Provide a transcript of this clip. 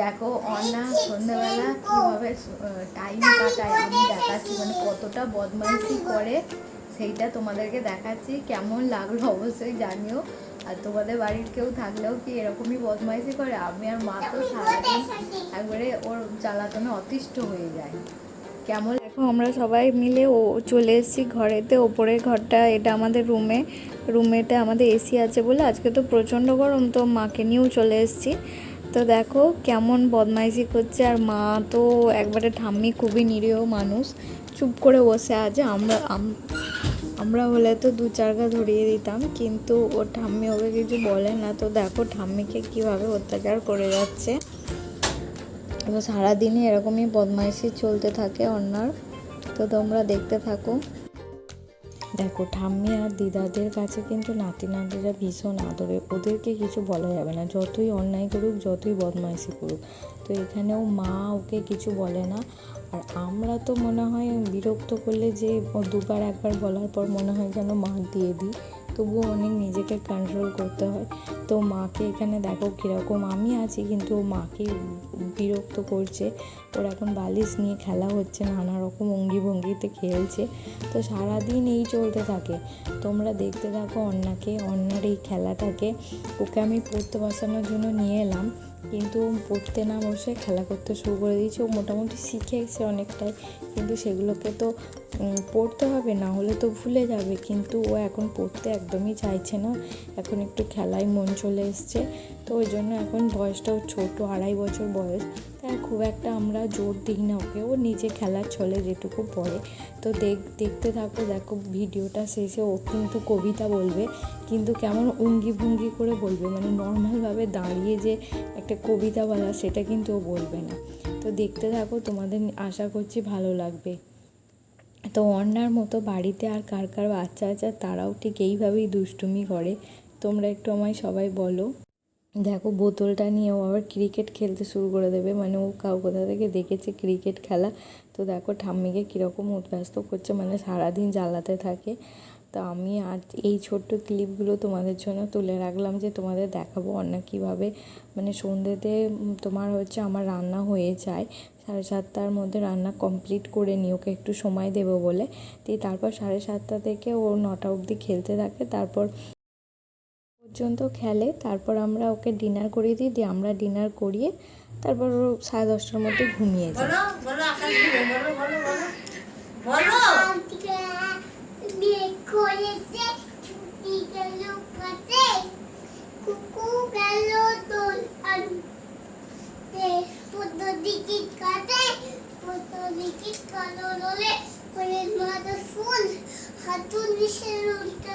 দেখো, অন্না সন্ধ্যাবেলা কীভাবে টাইম কাটায় আমি দেখাচ্ছি মানে কতটা বদমাইশি করে সেইটা তোমাদেরকে দেখাচ্ছি। কেমন লাগল অবশ্যই জানিও। আর তোমাদের বাড়ির কেউ থাকলেও কি এরকমই বদমাইশি করে? আমি আর মা তো সারাদিন একবারে ওর জ্বালাতনে অতিষ্ঠ হয়ে যায়। কেমন দেখো, আমরা সবাই মিলে ও চলে এসেছি ঘরেতে। ওপরের ঘরটা, এটা আমাদের রুমে। রুমেতে আমাদের এসি আছে বলে আজকে তো প্রচণ্ড গরম, তো মাকে নিয়েও চলে এসেছি। তো দেখো কেমন বদমাইশি করছে, আর মা তো একবারে ঠাম্মি খুবই নিরীহ মানুষ। চুপ করে বসে আছে, আমরা আমরা হলে তো দু চারগা ধরিয়ে দিতাম, কিন্তু ও ঠাম্মি ওকে কিছু বলে না। তো দেখো ঠাম্মিকে কীভাবে অত্যাচার করে যাচ্ছে। তো সারাদিনই এরকমই বদমাইশি চলতে থাকে অন্যার। তো তোমরা দেখতে থাকো। দেখো, ঠাম্মি আর দিদাদের কাছে কিন্তু নাতি নাতিরা ভীষণ আদরে ওদেরকে কিছু বলা যাবে না। যতই অন্যায় করুক, যতই বদমাইশি করুক। তো এখানেও মা ওকে কিছু বলে না। আর আমরা তো মনে হয় বিরক্ত করলে যে দুবার, একবার বলার পর মনে হয় যেন মা দিয়ে দিই। তবুও অনেক নিজেকে কন্ট্রোল করতে হয়। তো মাকে এখানে দেখো কীরকম আমি আছি, কিন্তু ও মাকে বিরক্ত করছে। ওর এখন বালিশ নিয়ে খেলা হচ্ছে, নানা রকম অঙ্গি ভঙ্গিতে খেলছে। তো সারাদিন এই চলতে থাকে। তোমরা দেখতে থাকো অন্যাকে অন্যার এই খেলাটাকে। ওকে আমি পড়তে বসানোর জন্য নিয়ে এলাম। কিন্তু পড়তে না বসে খেলা করতে শুরু করে দিয়েছে। ও মোটামুটি শিখে গেছে অনেকটাই। কিন্তু সেগুলোকে তো পড়তে হবে, না হলে তো ভুলে যাবে। কিন্তু ও এখন পড়তে একদমই চাইছে না। এখন একটু খেলায় মন চলে এসছে। তো ওই জন্য এখন বয়সটাও ছোট, আড়াই বছর বয়স। খুব একটা আমরা জোর দিই না ওকে। ও নিজে খেলার ছলে যেটুকু পড়ে। তো দেখ, দেখতে থাকো, দেখো ভিডিওটা শেষে। ও কিন্তু কবিতা বলবে, কিন্তু কেমন অঙ্গি ভঙ্গি করে বলবে। মানে নর্মালভাবে দাঁড়িয়ে যে একটা কবিতা বলা, সেটা কিন্তু ও বলবে না। তো দেখতে থাকো, তোমাদের আশা করছি ভালো লাগবে। তো অন্যার মতো বাড়িতে আর কার কার বাচ্চা আছে তারাও ঠিক এইভাবেই দুষ্টুমি করে। তোমরা একটু আমায় সবাই বলো। দেখো, বোতলটা নিয়ে ও আবার ক্রিকেট খেলতে শুরু করে দেবে। মানে ও কাউ কোথা থেকে দেখেছে ক্রিকেট খেলা। তো দেখো, ঠাম্মিকে কীরকম উদ্ব্যস্ত করছে। মানে সারাদিন জ্বালাতে থাকে। তো আমি আজ এই ছোট্ট ক্লিপগুলো তোমাদের জন্য তুলে রাখলাম যে তোমাদের দেখাবো অন্য কীভাবে। মানে সন্ধ্যেতে তোমার হচ্ছে আমার রান্না হয়ে যায়। সাড়ে সাতটার মধ্যে রান্না কমপ্লিট করে নিই। ওকে একটু সময় দেবো বলে। দিয়ে তারপর সাড়ে সাতটা থেকে ও নটা অবধি খেলতে থাকে। তারপর পর্যন্ত খেলে তারপর আমরা ওকে ডিনার করিয়ে দিই দিয়ে আমরা ডিনার করিয়ে তারপর সাড়ে দশটার মধ্যে ঘুমিয়ে যাই ফুল হাতুন উল্টা